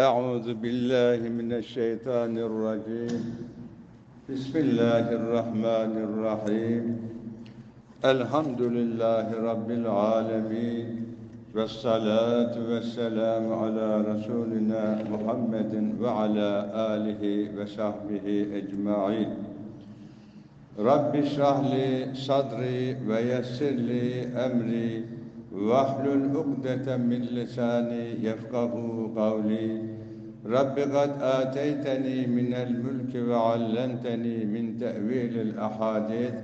أعوذ بالله من الشيطان الرجيم. بسم الله الرحمن الرحيم. الحمد لله رب العالمين. والصلاة والسلام على رسولنا محمد وعلى آله وصحبه أجمعين. رب اشرح لي صدري ويسر لي أمري. واحلل عقدة من لساني يفقه قولي. رب قد آتيتني من الملك وعلمتني من تأويل الأحاديث.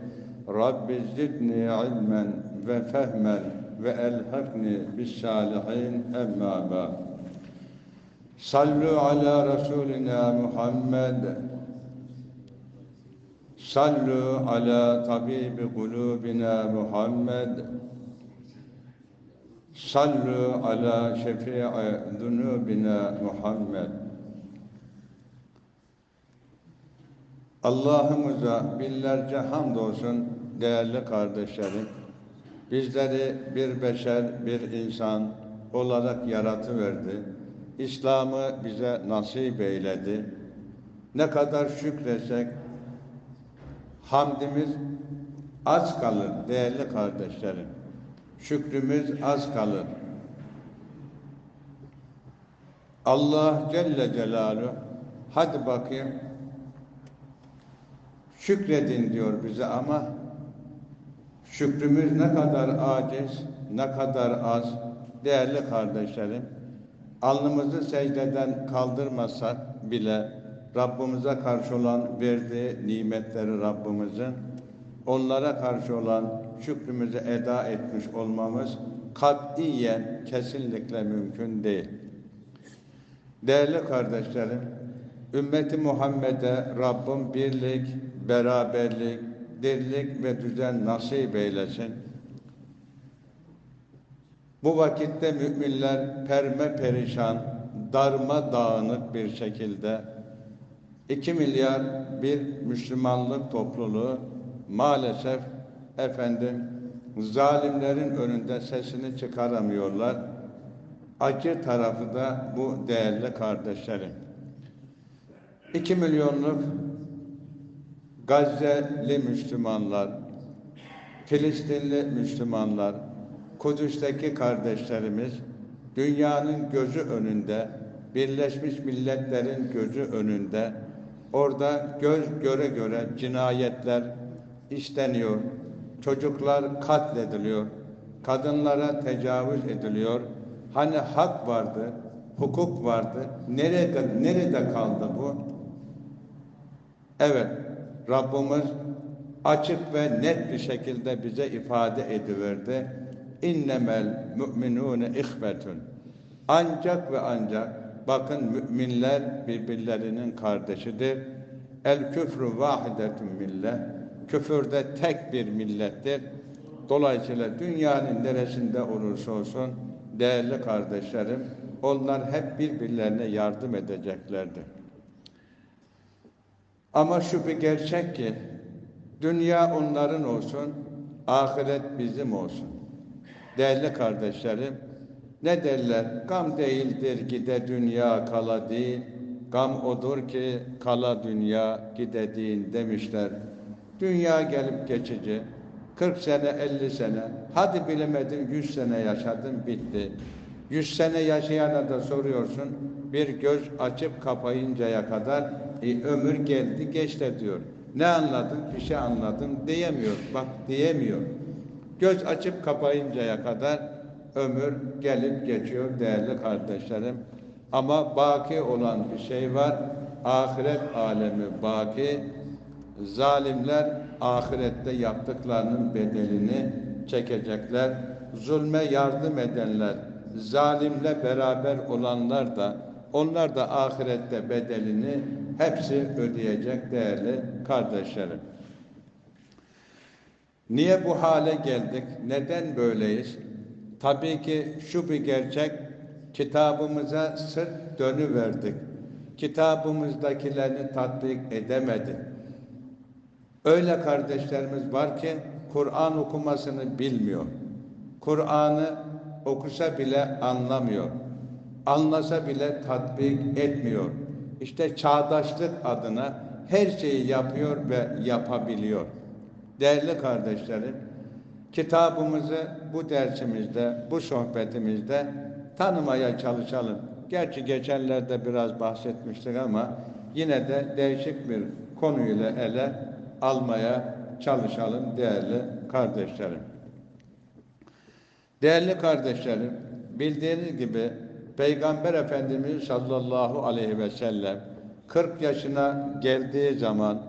رب زدني علما وفهما وألحقني بالصالحين. أما بعد صلوا على رسولنا محمد. صلوا على طبيب قلوبنا محمد. Sallu ala şefi'i zunubina Muhammed. Allah'ımıza binlerce hamdolsun değerli kardeşlerim. Bizleri bir beşer, bir insan olarak yaratıverdi. İslam'ı bize nasip eyledi. Ne kadar şükresek hamdimiz az kalır değerli kardeşlerim. Şükrümüz az kalır. Allah Celle Celaluhu hadi bakayım şükredin diyor bize ama şükrümüz ne kadar aciz, ne kadar az değerli kardeşlerim. Alnımızı secdeden kaldırmasak bile Rabbimize karşı olan verdiği nimetleri Rabbimizin onlara karşı olan şükrümüzü eda etmiş olmamız katiyen kesinlikle mümkün değil. Değerli kardeşlerim, ümmeti Muhammed'e Rabbim birlik, beraberlik, dirlik ve düzen nasip eylesin. Bu vakitte müminler perme perişan, darma dağınık bir şekilde 2 milyar bir Müslümanlık topluluğu maalesef efendim zalimlerin önünde sesini çıkaramıyorlar. Acı tarafı da bu değerli kardeşlerim. 2 milyonluk Gazze'li Müslümanlar, Filistinli Müslümanlar, Kudüs'teki kardeşlerimiz dünyanın gözü önünde, Birleşmiş Milletler'in gözü önünde orada göz göre göre cinayetler işleniyor. Çocuklar katlediliyor. Kadınlara tecavüz ediliyor. Hani hak vardı, hukuk vardı. Nerede nerede kaldı bu? Evet, Rabbimiz açık ve net bir şekilde bize ifade ediverdi. İnnemel müminune ihbetun. Ancak ve ancak bakın müminler birbirlerinin kardeşidir. El küfrü vahidetun millet. Küfürde tek bir millettir. Dolayısıyla dünyanın neresinde olursa olsun değerli kardeşlerim onlar hep birbirlerine yardım edeceklerdir. Ama şu bir gerçek ki dünya onların olsun, ahiret bizim olsun. Değerli kardeşlerim, ne derler? Gam değildir gide dünya kala değil, gam odur ki kala dünya gidediğin demişler. Dünya gelip geçici, 40 sene, 50 sene, hadi bilemedin 100 sene yaşadın bitti. 100 sene yaşayana da soruyorsun, bir göz açıp kapayıncaya kadar e, ömür geldi geçti diyor. Ne anladın? Bir şey anladım diyemiyor. Bak diyemiyor. Göz açıp kapayıncaya kadar ömür gelip geçiyor değerli kardeşlerim. Ama baki olan bir şey var. Ahiret alemi baki. Zalimler ahirette yaptıklarının bedelini çekecekler. Zulme yardım edenler, zalimle beraber olanlar da onlar da ahirette bedelini hepsi ödeyecek değerli kardeşlerim. Niye bu hale geldik? Neden böyleyiz? Tabii ki şu bir gerçek, kitabımıza sırt dönüverdik. Kitabımızdakilerini tatbik edemedik. Öyle kardeşlerimiz var ki Kur'an okumasını bilmiyor. Kur'an'ı okusa bile anlamıyor. Anlasa bile tatbik etmiyor. İşte çağdaşlık adına her şeyi yapıyor ve yapabiliyor. Değerli kardeşlerim, kitabımızı bu dersimizde, bu sohbetimizde tanımaya çalışalım. Gerçi geçenlerde biraz bahsetmiştik ama yine de değişik bir konuyla ele almaya çalışalım değerli kardeşlerim. Değerli kardeşlerim, bildiğiniz gibi Peygamber Efendimiz sallallahu aleyhi ve sellem 40 yaşına geldiği zaman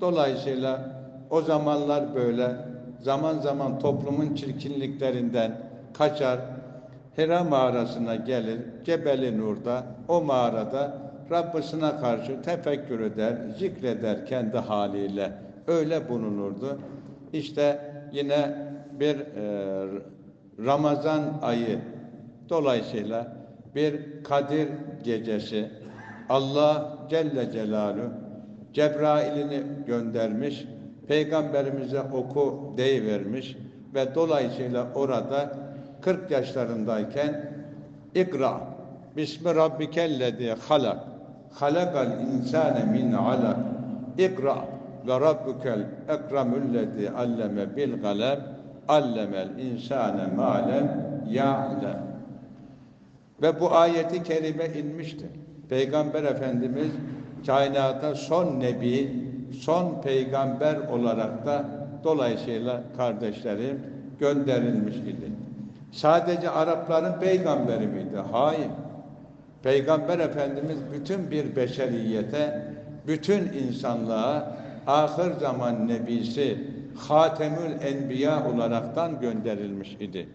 dolayısıyla o zamanlar böyle zaman zaman toplumun çirkinliklerinden kaçar Hira mağarasına gelir Cebeli Nur'da o mağarada Rabbisine karşı tefekkür eder, zikreder kendi haliyle. Öyle bulunurdu. İşte yine bir e, Ramazan ayı. Dolayısıyla bir Kadir gecesi. Allah Celle Celaluhu Cebrail'ini göndermiş, Peygamberimize oku deyivermiş ve dolayısıyla orada 40 yaşlarındayken İkra Bismi Rabbikellezi halak. Halakal insane min alak İkra ve rabbukel ekremüllezi alleme bil galem allemel insane ma'lem ya'lem ve bu ayeti kerime inmişti. Peygamber Efendimiz kainata son nebi, son peygamber olarak da dolayısıyla kardeşlerim gönderilmiş idi. Sadece Arapların peygamberi miydi? Hayır. Peygamber Efendimiz bütün bir beşeriyete, bütün insanlığa ahir zaman nebisi, Hatemül Enbiya olaraktan gönderilmiş idi.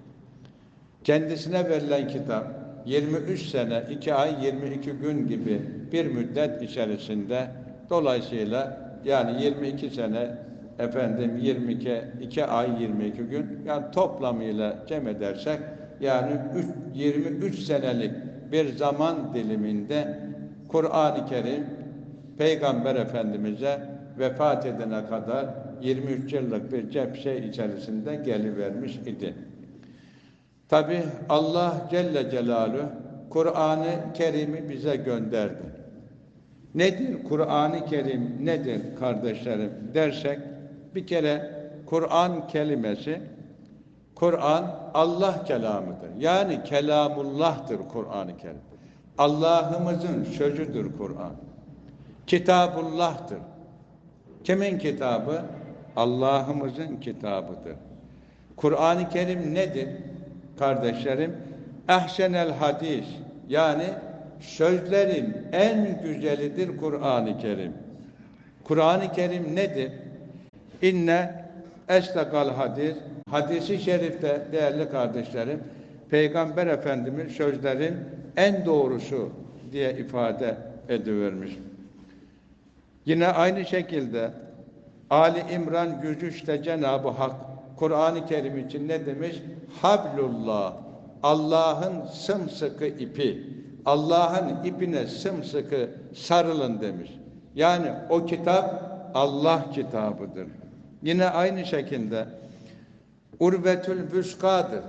Kendisine verilen kitap 23 sene, 2 ay, 22 gün gibi bir müddet içerisinde dolayısıyla yani 22 sene efendim 22 2 ay 22 gün yani toplamıyla cem edersek yani 3, 23 senelik bir zaman diliminde Kur'an-ı Kerim Peygamber Efendimiz'e vefat edene kadar 23 yıllık bir cep şey içerisinde gelivermiş idi. Tabi Allah Celle Celaluhu Kur'an-ı Kerim'i bize gönderdi. Nedir Kur'an-ı Kerim nedir kardeşlerim dersek bir kere Kur'an kelimesi Kur'an Allah kelamıdır. Yani kelamullah'tır Kur'an-ı Kerim. Allah'ımızın sözüdür Kur'an. Kitabullah'tır. Kimin kitabı? Allah'ımızın kitabıdır. Kur'an-ı Kerim nedir? Kardeşlerim, ehsenel hadis yani sözlerin en güzelidir Kur'an-ı Kerim. Kur'an-ı Kerim nedir? İnne estakal hadis hadisi şerifte değerli kardeşlerim Peygamber Efendimiz sözlerin en doğrusu diye ifade edivermiş. Yine aynı şekilde Ali İmran 103'te Cenab-ı Hak Kur'an-ı Kerim için ne demiş? Hablullah, Allah'ın sımsıkı ipi, Allah'ın ipine sımsıkı sarılın demiş. Yani o kitap Allah kitabıdır. Yine aynı şekilde Urvetül Büskadır.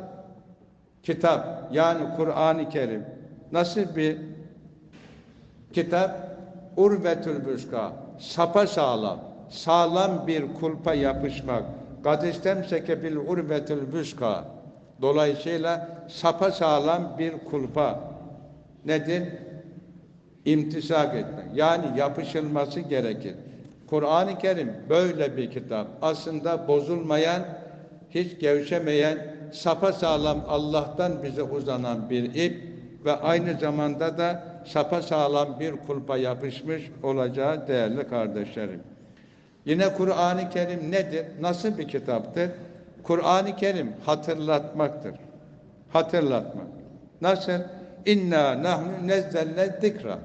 Kitap yani Kur'an-ı Kerim. Nasıl bir kitap? Urvetül Büska. Sapa sağlam. Sağlam bir kulpa yapışmak. Kad istemseke bil urvetül büska. Dolayısıyla sapa sağlam bir kulpa. Nedir? İmtisak etmek. Yani yapışılması gerekir. Kur'an-ı Kerim böyle bir kitap. Aslında bozulmayan, hiç gevşemeyen, sapa sağlam Allah'tan bize uzanan bir ip ve aynı zamanda da sapa sağlam bir kulpa yapışmış olacağı değerli kardeşlerim. Yine Kur'an-ı Kerim nedir? Nasıl bir kitaptır? Kur'an-ı Kerim hatırlatmaktır. Hatırlatmak. Nasıl? İnna nahnu nezzelle zikra.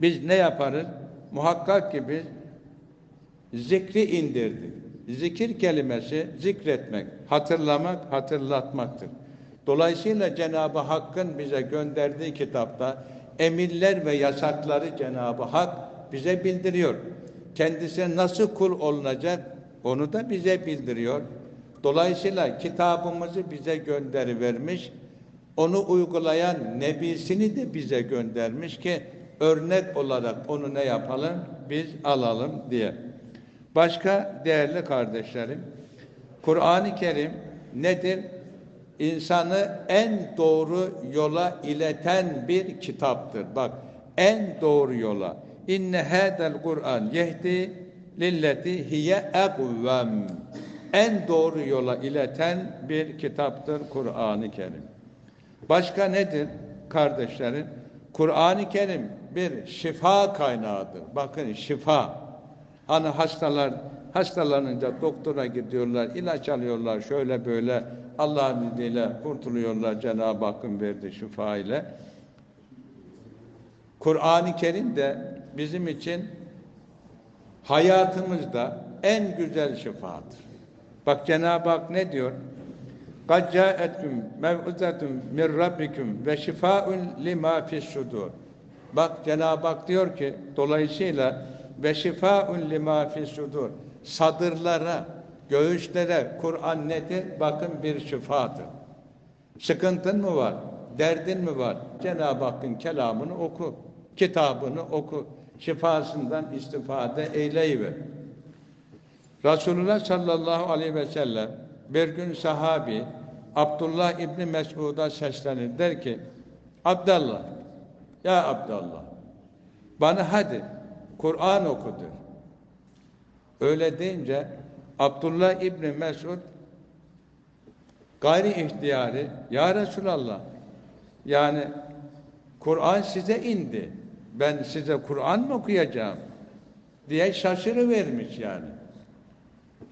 Biz ne yaparız? Muhakkak ki biz zikri indirdik. Zikir kelimesi zikretmek, hatırlamak, hatırlatmaktır. Dolayısıyla Cenab-ı Hakk'ın bize gönderdiği kitapta emirler ve yasakları Cenab-ı Hak bize bildiriyor. Kendisine nasıl kul olunacak onu da bize bildiriyor. Dolayısıyla kitabımızı bize gönderivermiş. Onu uygulayan nebisini de bize göndermiş ki örnek olarak onu ne yapalım? Biz alalım diye. Başka değerli kardeşlerim, Kur'an-ı Kerim nedir? İnsanı en doğru yola ileten bir kitaptır. Bak, en doğru yola. İnne hadel Kur'an yehdi lilleti hiye ekvem. En doğru yola ileten bir kitaptır Kur'an-ı Kerim. Başka nedir kardeşlerim? Kur'an-ı Kerim bir şifa kaynağıdır. Bakın şifa. Hani hastalar hastalanınca doktora gidiyorlar, ilaç alıyorlar şöyle böyle Allah'ın izniyle kurtuluyorlar Cenab-ı Hakk'ın verdiği şifa ile. Kur'an-ı Kerim de bizim için hayatımızda en güzel şifadır. Bak Cenab-ı Hak ne diyor? قَدْ جَاءَتْكُمْ مَوْعُزَةٌ مِنْ رَبِّكُمْ وَشِفَاءٌ لِمَا فِي الصُّدُورِ Bak Cenab-ı Hak diyor ki dolayısıyla ve şifaun lima fi sudur. Sadırlara, göğüslere Kur'an nedir? Bakın bir şifadır. Sıkıntın mı var? Derdin mi var? Cenab-ı Hakk'ın kelamını oku. Kitabını oku. Şifasından istifade eyleyiver. Resulullah sallallahu aleyhi ve sellem bir gün sahabi Abdullah İbni Mesud'a seslenir der ki Abdallah ya Abdallah bana hadi Kur'an okudur. Öyle deyince Abdullah İbni Mesud gayri ihtiyari Ya Resulallah yani Kur'an size indi. Ben size Kur'an mı okuyacağım? diye şaşırıvermiş yani.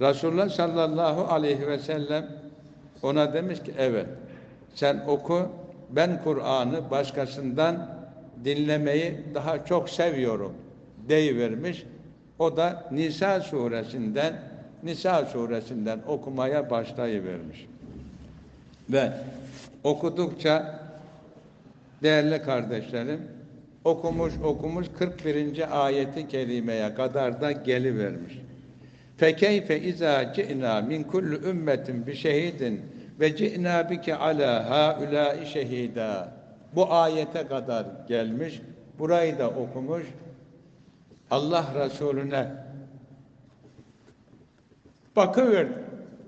Resulullah sallallahu aleyhi ve sellem ona demiş ki evet sen oku ben Kur'an'ı başkasından dinlemeyi daha çok seviyorum deyivermiş. O da Nisa suresinden Nisa suresinden okumaya başlayıvermiş. Ve okudukça değerli kardeşlerim okumuş okumuş 41. ayeti kerimeye kadar da gelivermiş. Fekeyfe izâ ci'nâ min kulli ümmetin bi şehidin ve ci'nâ bike alâ hâulâi şehîdâ. Bu ayete kadar gelmiş. Burayı da okumuş. Allah Resulüne bakıverdi.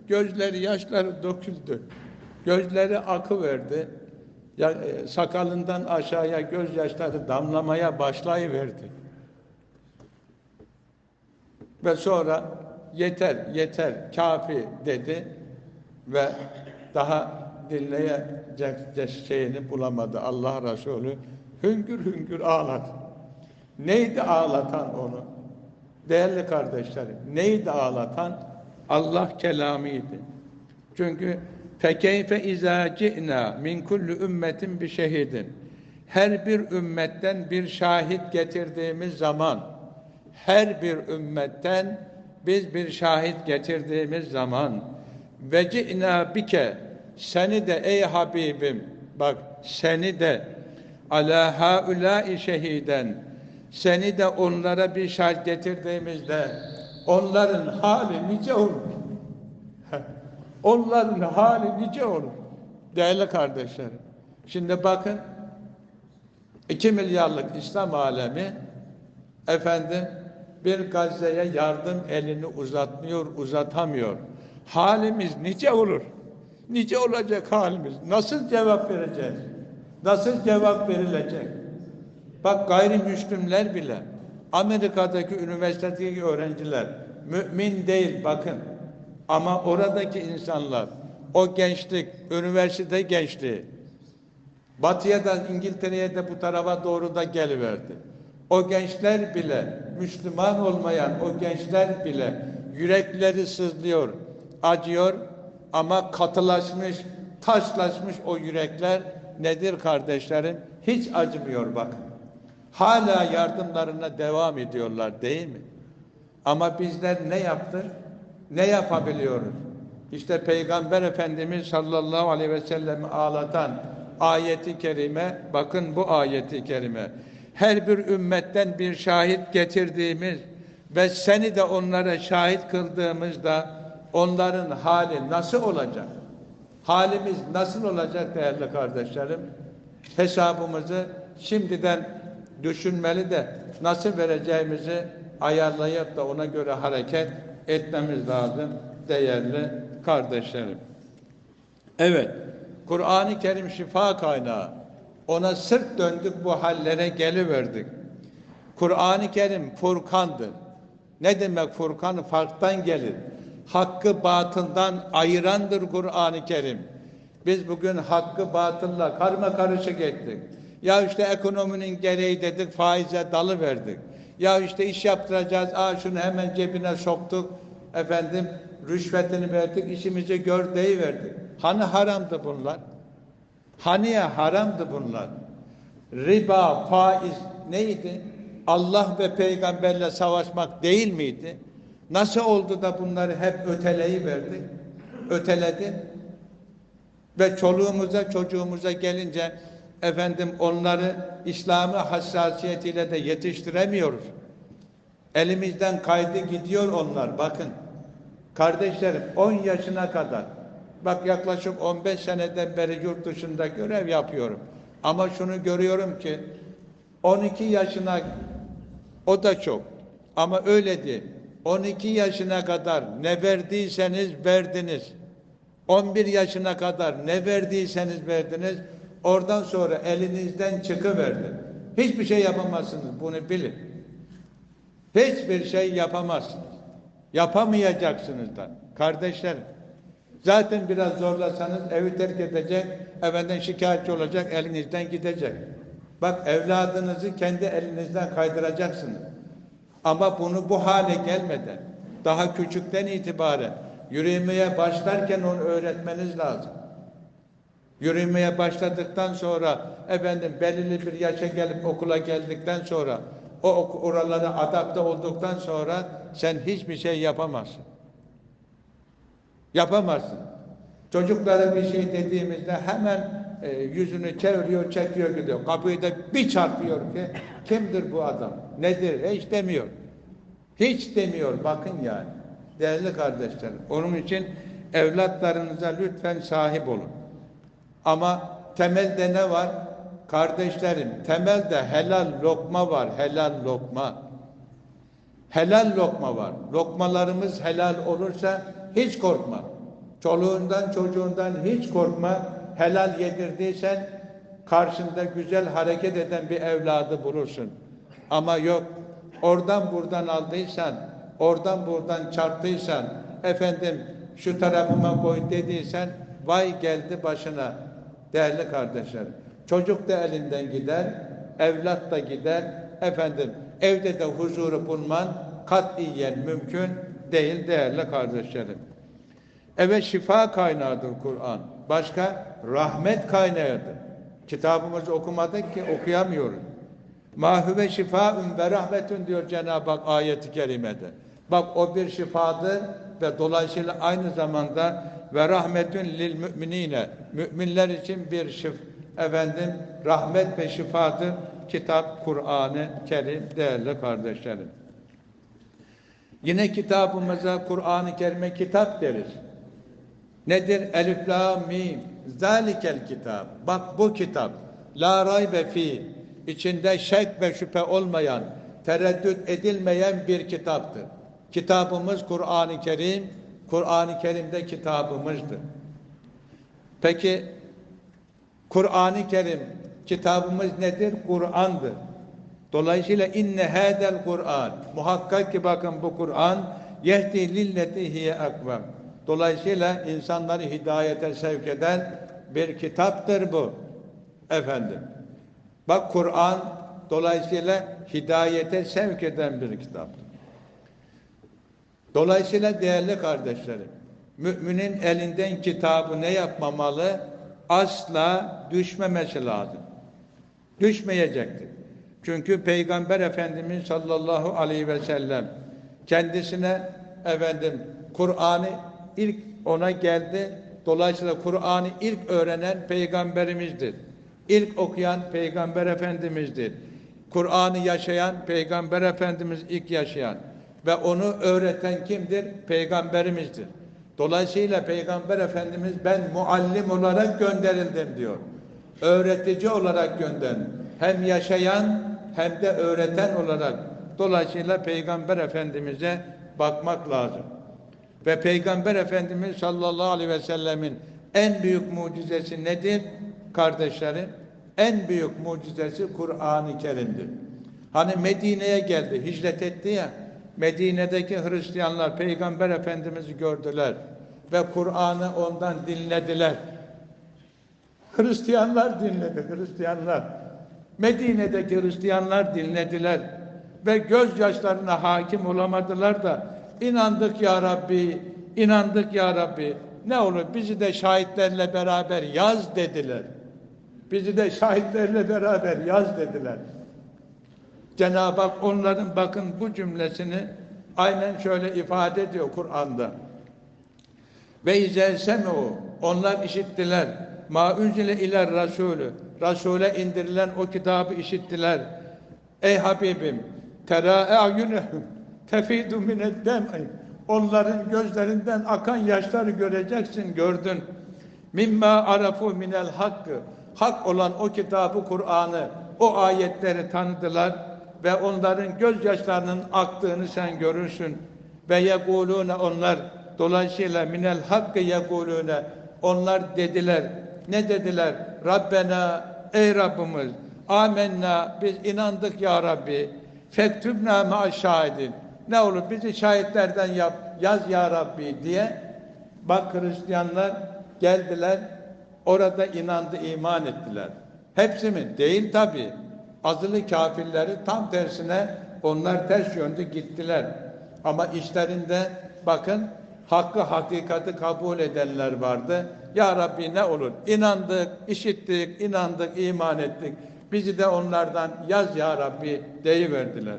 Gözleri yaşları döküldü. Gözleri akı verdi. Ya, e, sakalından aşağıya gözyaşları damlamaya başlayıverdi. Ve sonra yeter, yeter, kafi dedi ve daha dinleyecek şeyini bulamadı Allah Resulü. Hüngür hüngür ağladı. Neydi ağlatan onu? Değerli kardeşlerim, neydi ağlatan? Allah kelamıydı. Çünkü fekeyfe izâ ci'nâ min kulli ümmetin bir şehidin. Her bir ümmetten bir şahit getirdiğimiz zaman, her bir ümmetten biz bir şahit getirdiğimiz zaman ve ci'nâ bike seni de ey Habibim bak seni de ala haulâi şehiden seni de onlara bir şart getirdiğimizde onların hali nice olur. onların hali nice olur. Değerli kardeşlerim. Şimdi bakın 2 milyarlık İslam alemi efendim bir Gazze'ye yardım elini uzatmıyor, uzatamıyor. Halimiz nice olur. Nice olacak halimiz. Nasıl cevap vereceğiz? Nasıl cevap verilecek? Bak gayrimüslimler bile Amerika'daki üniversitedeki öğrenciler mümin değil bakın. Ama oradaki insanlar o gençlik, üniversite gençliği Batıya da İngiltere'ye de bu tarafa doğru da geliverdi. O gençler bile Müslüman olmayan o gençler bile yürekleri sızlıyor, acıyor ama katılaşmış, taşlaşmış o yürekler nedir kardeşlerim? Hiç acımıyor bakın. Hala yardımlarına devam ediyorlar değil mi? Ama bizler ne yaptık? Ne yapabiliyoruz? İşte Peygamber Efendimiz sallallahu aleyhi ve sellemi ağlatan ayeti kerime, bakın bu ayeti kerime. Her bir ümmetten bir şahit getirdiğimiz ve seni de onlara şahit kıldığımızda onların hali nasıl olacak? Halimiz nasıl olacak değerli kardeşlerim? Hesabımızı şimdiden düşünmeli de nasıl vereceğimizi ayarlayıp da ona göre hareket etmemiz lazım değerli kardeşlerim. Evet, Kur'an-ı Kerim şifa kaynağı. Ona sırt döndük bu hallere geliverdik. Kur'an-ı Kerim Furkan'dır. Ne demek Furkan? Farktan gelir. Hakkı batından ayırandır Kur'an-ı Kerim. Biz bugün hakkı batılla karma karışık ettik. Ya işte ekonominin gereği dedik faize dalı verdik. Ya işte iş yaptıracağız. Aa şunu hemen cebine soktuk. Efendim rüşvetini verdik. işimizi gör verdik. Hani haramdı bunlar? Haniye haramdı bunlar? Riba, faiz neydi? Allah ve peygamberle savaşmak değil miydi? Nasıl oldu da bunları hep öteleyi verdi? Öteledi. Ve çoluğumuza, çocuğumuza gelince efendim onları İslami hassasiyetiyle de yetiştiremiyoruz. Elimizden kaydı gidiyor onlar. Bakın. Kardeşlerim 10 yaşına kadar bak yaklaşık 15 seneden beri yurt dışında görev yapıyorum. Ama şunu görüyorum ki 12 yaşına o da çok. Ama öyle değil. 12 yaşına kadar ne verdiyseniz verdiniz. 11 yaşına kadar ne verdiyseniz verdiniz. Oradan sonra elinizden çıkıverdi. Hiçbir şey yapamazsınız. Bunu bilin. Hiçbir şey yapamazsınız. Yapamayacaksınız da. Kardeşlerim. Zaten biraz zorlasanız evi terk edecek, efendim şikayetçi olacak, elinizden gidecek. Bak evladınızı kendi elinizden kaydıracaksınız. Ama bunu bu hale gelmeden, daha küçükten itibaren yürümeye başlarken onu öğretmeniz lazım. Yürümeye başladıktan sonra efendim belirli bir yaşa gelip okula geldikten sonra o oralara adapte olduktan sonra sen hiçbir şey yapamazsın. Yapamazsın. Çocuklara bir şey dediğimizde hemen e, yüzünü çeviriyor, çekiyor gidiyor. Kapıyı da bir çarpıyor ki kimdir bu adam? Nedir? Hiç demiyor. Hiç demiyor. Bakın yani. Değerli kardeşlerim. Onun için evlatlarınıza lütfen sahip olun. Ama temelde ne var? Kardeşlerim, temelde helal lokma var. Helal lokma. Helal lokma var. Lokmalarımız helal olursa hiç korkma. Çoluğundan çocuğundan hiç korkma. Helal yedirdiysen karşında güzel hareket eden bir evladı bulursun. Ama yok oradan buradan aldıysan, oradan buradan çarptıysan, efendim şu tarafıma koy dediysen vay geldi başına değerli kardeşlerim. Çocuk da elinden gider, evlat da gider, efendim evde de huzuru bulman katiyen mümkün değil değerli kardeşlerim. Evet şifa kaynağıdır Kur'an. Başka rahmet kaynağıdır. Kitabımızı okumadık ki okuyamıyoruz. Mahüve şifaun ve rahmetun diyor Cenab-ı Hak ayeti kerimede. Bak o bir şifadır ve dolayısıyla aynı zamanda ve rahmetün lil müminine müminler için bir şif efendim rahmet ve şifadır kitap Kur'an-ı Kerim değerli kardeşlerim. Yine kitabımıza Kur'an-ı Kerim'e kitap deriz. Nedir? Elif la mim. Zalikel kitap. Bak bu kitap. La raybe fi. İçinde şek ve şüphe olmayan, tereddüt edilmeyen bir kitaptır. Kitabımız Kur'an-ı Kerim. Kur'an-ı Kerim'de kitabımızdır. Peki Kur'an-ı Kerim kitabımız nedir? Kur'an'dır. Dolayısıyla inne hadel Kur'an muhakkak ki bakın bu Kur'an yehdi lilleti hiye akvam. Dolayısıyla insanları hidayete sevk eden bir kitaptır bu. Efendim. Bak Kur'an dolayısıyla hidayete sevk eden bir kitaptır. Dolayısıyla değerli kardeşlerim, müminin elinden kitabı ne yapmamalı? Asla düşmemesi lazım. Düşmeyecektir. Çünkü Peygamber Efendimiz sallallahu aleyhi ve sellem kendisine efendim Kur'an'ı ilk ona geldi. Dolayısıyla Kur'an'ı ilk öğrenen peygamberimizdir. İlk okuyan peygamber efendimizdir. Kur'an'ı yaşayan peygamber efendimiz ilk yaşayan ve onu öğreten kimdir? Peygamberimizdir. Dolayısıyla Peygamber Efendimiz ben muallim olarak gönderildim diyor. Öğretici olarak gönderildim. Hem yaşayan hem de öğreten olarak. Dolayısıyla Peygamber Efendimiz'e bakmak lazım. Ve Peygamber Efendimiz sallallahu aleyhi ve sellemin en büyük mucizesi nedir? Kardeşlerim, en büyük mucizesi Kur'an-ı Kerim'dir. Hani Medine'ye geldi, hicret etti ya, Medine'deki Hristiyanlar Peygamber Efendimiz'i gördüler ve Kur'an'ı ondan dinlediler. Hristiyanlar dinledi, Hristiyanlar. Medine'deki Hristiyanlar dinlediler ve gözyaşlarına hakim olamadılar da inandık ya Rabbi, inandık ya Rabbi. Ne olur bizi de şahitlerle beraber yaz dediler. Bizi de şahitlerle beraber yaz dediler. Cenab-ı Hak onların bakın bu cümlesini aynen şöyle ifade ediyor Kur'an'da. Ve izelsemu onlar işittiler. Ma unzile iler rasulü. Rasule indirilen o kitabı işittiler. Ey Habibim tera a'yunehum tefidu mined Onların gözlerinden akan yaşları göreceksin, gördün. Mimma arafu minel hakkı. Hak olan o kitabı, Kur'an'ı, o ayetleri tanıdılar ve onların gözyaşlarının aktığını sen görürsün. Ve yekulune onlar dolayısıyla minel hakkı yekulune onlar dediler. Ne dediler? Rabbena ey Rabbimiz amenna biz inandık ya Rabbi fektübna ma şahidin ne olur bizi şahitlerden yap yaz ya Rabbi diye bak Hristiyanlar geldiler orada inandı iman ettiler. Hepsi mi? Değil tabi. Azılı kafirleri tam tersine onlar ters yönde gittiler. Ama işlerinde bakın hakkı hakikati kabul edenler vardı. Ya Rabbi ne olur? İnandık, işittik, inandık, iman ettik. Bizi de onlardan yaz ya Rabbi deyiverdiler.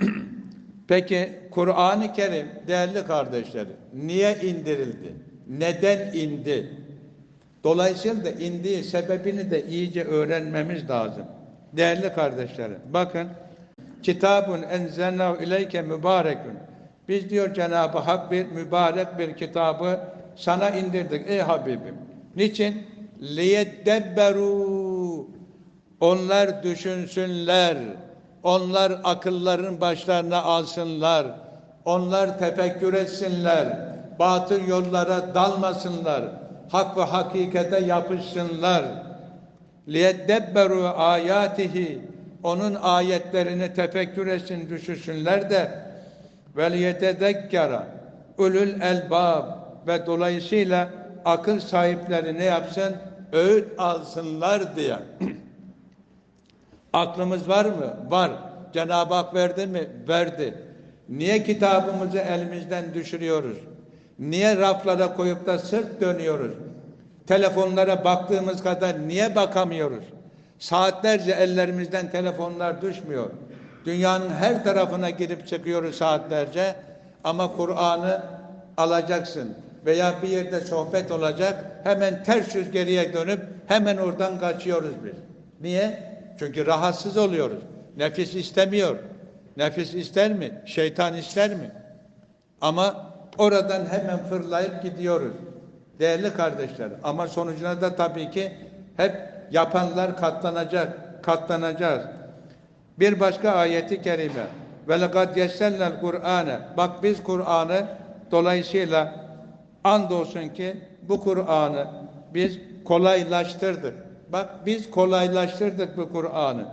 Peki Kur'an-ı Kerim değerli kardeşlerim niye indirildi? Neden indi? Dolayısıyla da indiği sebebini de iyice öğrenmemiz lazım. Değerli kardeşlerim bakın kitabun enzelnahu ileyke mübarekun. Biz diyor Cenab-ı Hak bir mübarek bir kitabı sana indirdik ey Habibim. Niçin? Liyeddebberu onlar düşünsünler onlar akılların başlarına alsınlar. Onlar tefekkür etsinler. Batıl yollara dalmasınlar. Hak ve hakikate yapışsınlar. Liyeddebberu ayatihi onun ayetlerini tefekkür etsin, düşünsünler de yetezekkara ulul elbab ve dolayısıyla akıl sahipleri ne yapsın? Öğüt alsınlar diye. Aklımız var mı? Var. Cenab-ı Hak verdi mi? Verdi. Niye kitabımızı elimizden düşürüyoruz? Niye raflara koyup da sırt dönüyoruz? Telefonlara baktığımız kadar niye bakamıyoruz? Saatlerce ellerimizden telefonlar düşmüyor. Dünyanın her tarafına girip çıkıyoruz saatlerce ama Kur'an'ı alacaksın veya bir yerde sohbet olacak hemen ters yüz geriye dönüp hemen oradan kaçıyoruz biz. Niye? Çünkü rahatsız oluyoruz. Nefis istemiyor. Nefis ister mi? Şeytan ister mi? Ama oradan hemen fırlayıp gidiyoruz. Değerli kardeşler. Ama sonucuna da tabii ki hep yapanlar katlanacak. Katlanacağız. Bir başka ayeti kerime. Ve lekad yessennel Kur'ane. Bak biz Kur'an'ı dolayısıyla andolsun ki bu Kur'an'ı biz kolaylaştırdık. Bak biz kolaylaştırdık bu Kur'an'ı.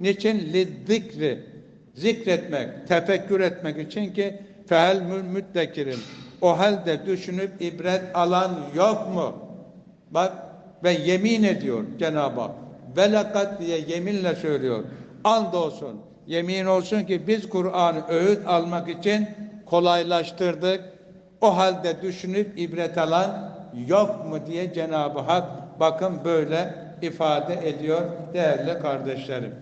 Niçin? Lizzikri. Zikretmek, tefekkür etmek için ki fehel müddekirin. O halde düşünüp ibret alan yok mu? Bak ve yemin ediyor Cenab-ı Hak. Velakat diye yeminle söylüyor. Andolsun, yemin olsun ki biz Kur'an'ı öğüt almak için kolaylaştırdık. O halde düşünüp ibret alan yok mu diye Cenab-ı Hak bakın böyle ifade ediyor değerli kardeşlerim.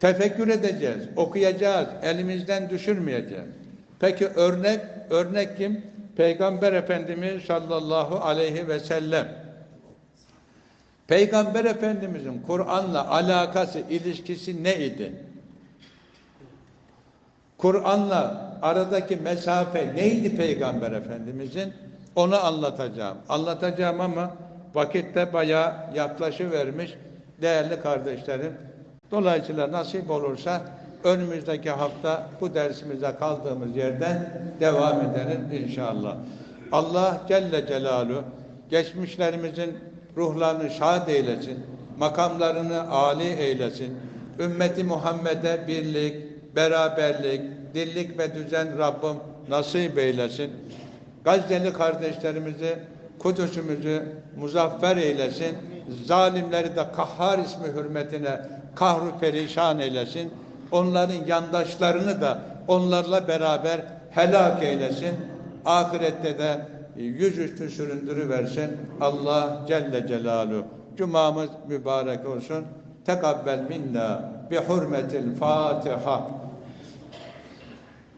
Tefekkür edeceğiz, okuyacağız, elimizden düşürmeyeceğiz. Peki örnek, örnek kim? Peygamber Efendimiz sallallahu aleyhi ve sellem. Peygamber Efendimizin Kur'an'la alakası, ilişkisi ne idi? Kur'an'la aradaki mesafe neydi Peygamber Efendimizin? Onu anlatacağım. Anlatacağım ama vakitte bayağı yaklaşıvermiş değerli kardeşlerim. Dolayısıyla nasip olursa önümüzdeki hafta bu dersimize kaldığımız yerden devam edelim inşallah. Allah Celle Celaluhu geçmişlerimizin ruhlarını şad eylesin, makamlarını âli eylesin, ümmeti Muhammed'e birlik, beraberlik, dirlik ve düzen Rabbim nasip eylesin. Gazze'li kardeşlerimizi, Kudüs'ümüzü muzaffer eylesin. Zalimleri de Kahhar ismi hürmetine kahru perişan eylesin. Onların yandaşlarını da onlarla beraber helak eylesin. Ahirette de yüzüstü süründürüversin. Allah Celle Celaluhu. Cumamız mübarek olsun. Tekabbel minna bi hurmetil Fatiha.